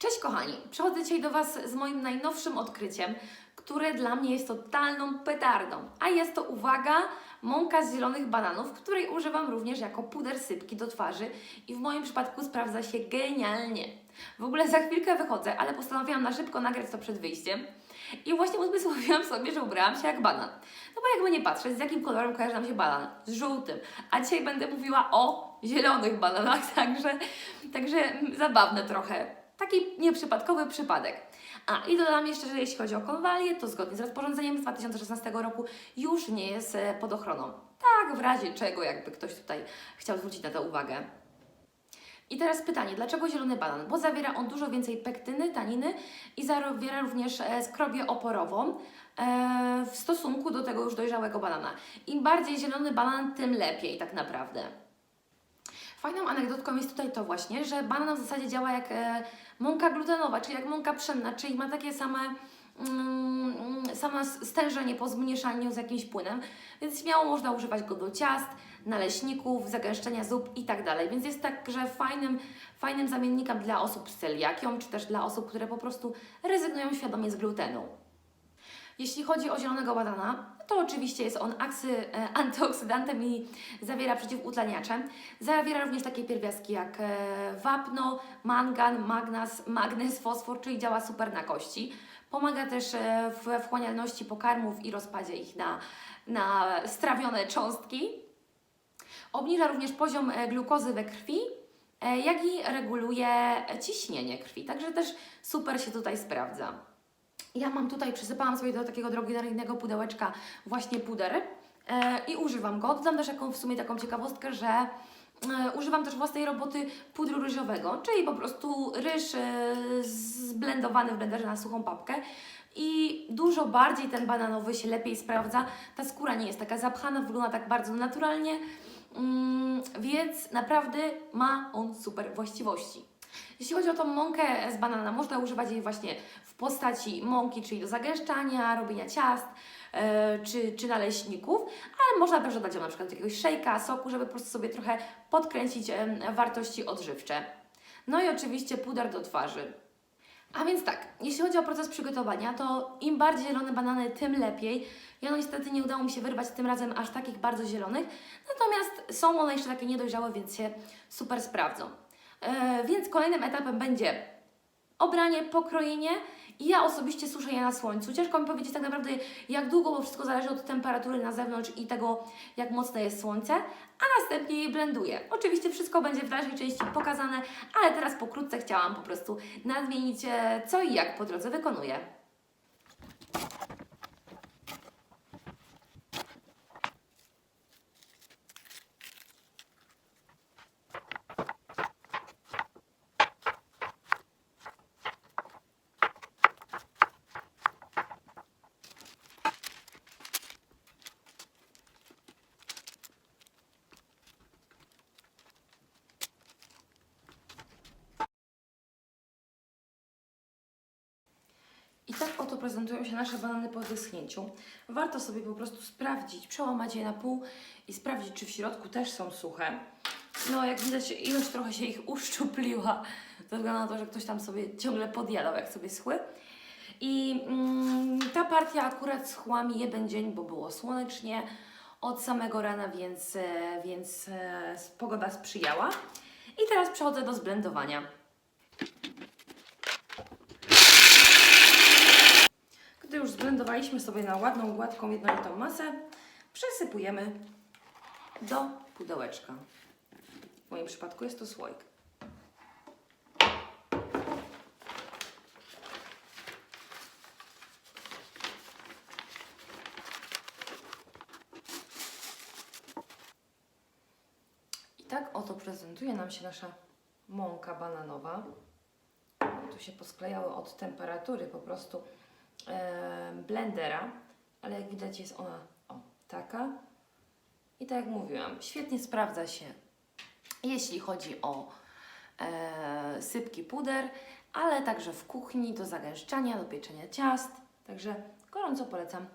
Cześć kochani, przychodzę dzisiaj do Was z moim najnowszym odkryciem, które dla mnie jest totalną petardą. A jest to, uwaga, mąka z zielonych bananów, której używam również jako puder sypki do twarzy i w moim przypadku sprawdza się genialnie. W ogóle za chwilkę wychodzę, ale postanowiłam na szybko nagrać to przed wyjściem. I właśnie uzmysłowiłam sobie, że ubrałam się jak banan. No bo jakby nie patrzeć, z jakim kolorem kojarzy nam się banan? Z żółtym. A dzisiaj będę mówiła o zielonych bananach, także, także zabawne trochę. Taki nieprzypadkowy przypadek. A i dodam jeszcze, że jeśli chodzi o konwalię, to zgodnie z rozporządzeniem z 2016 roku już nie jest e, pod ochroną. Tak, w razie czego, jakby ktoś tutaj chciał zwrócić na to uwagę. I teraz pytanie, dlaczego zielony banan? Bo zawiera on dużo więcej pektyny, taniny i zawiera również e, skrobię oporową e, w stosunku do tego już dojrzałego banana. Im bardziej zielony banan, tym lepiej tak naprawdę. Fajną anegdotką jest tutaj to właśnie, że banan w zasadzie działa jak e, mąka glutenowa, czyli jak mąka pszenna, czyli ma takie same mm, same stężenie po zmniejszaniu z jakimś płynem, więc śmiało można używać go do ciast, naleśników, zagęszczenia zup i tak dalej. Więc jest także fajnym, fajnym zamiennikiem dla osób z celiakią, czy też dla osób, które po prostu rezygnują świadomie z glutenu. Jeśli chodzi o zielonego banana, to oczywiście jest on aksy, e, antyoksydantem i zawiera przeciwutleniacze. Zawiera również takie pierwiastki jak e, wapno, mangan, magnaz, magnez, fosfor, czyli działa super na kości. Pomaga też e, w wchłanialności pokarmów i rozpadzie ich na, na strawione cząstki. Obniża również poziom glukozy we krwi, jak i reguluje ciśnienie krwi. Także też super się tutaj sprawdza. Ja mam tutaj, przysypałam sobie do takiego drogiego pudełeczka właśnie puder e, i używam go. Dodam też jaką, w sumie taką ciekawostkę, że e, używam też własnej roboty pudru ryżowego, czyli po prostu ryż e, zblendowany w blenderze na suchą papkę. I dużo bardziej ten bananowy się lepiej sprawdza. Ta skóra nie jest taka zapchana, wygląda tak bardzo naturalnie, mm, więc naprawdę ma on super właściwości. Jeśli chodzi o tą mąkę z banana, można używać jej właśnie w postaci mąki, czyli do zagęszczania, robienia ciast e, czy, czy naleśników, ale można też dodać ją na przykład do jakiegoś szejka, soku, żeby po prostu sobie trochę podkręcić em, wartości odżywcze. No i oczywiście puder do twarzy. A więc tak, jeśli chodzi o proces przygotowania, to im bardziej zielone banany, tym lepiej. Ja no niestety nie udało mi się wyrwać tym razem aż takich bardzo zielonych, natomiast są one jeszcze takie niedojrzałe, więc się super sprawdzą. E, więc kolejnym etapem będzie obranie, pokrojenie ja osobiście suszę je na słońcu. Ciężko mi powiedzieć tak naprawdę jak długo, bo wszystko zależy od temperatury na zewnątrz i tego jak mocne jest słońce, a następnie je blenduję. Oczywiście wszystko będzie w dalszej części pokazane, ale teraz pokrótce chciałam po prostu nadmienić e, co i jak po drodze wykonuję. I tak oto prezentują się nasze banany po wyschnięciu. Warto sobie po prostu sprawdzić, przełamać je na pół i sprawdzić, czy w środku też są suche. No, jak widać, ilość trochę się ich uszczupliła, ze względu na to, że ktoś tam sobie ciągle podjadał, jak sobie schły. I mm, ta partia akurat schła mi jeden dzień, bo było słonecznie od samego rana, więc, e, więc e, pogoda sprzyjała. I teraz przechodzę do zblendowania. Już zblendowaliśmy sobie na ładną, gładką, jednolitą masę, przesypujemy do pudełeczka. W moim przypadku jest to słoik. I tak oto prezentuje nam się nasza mąka bananowa. Tu się posklejały od temperatury po prostu blendera, ale jak widać jest ona o, taka. I tak jak mówiłam, świetnie sprawdza się, jeśli chodzi o e, sypki puder, ale także w kuchni do zagęszczania, do pieczenia ciast. Także gorąco polecam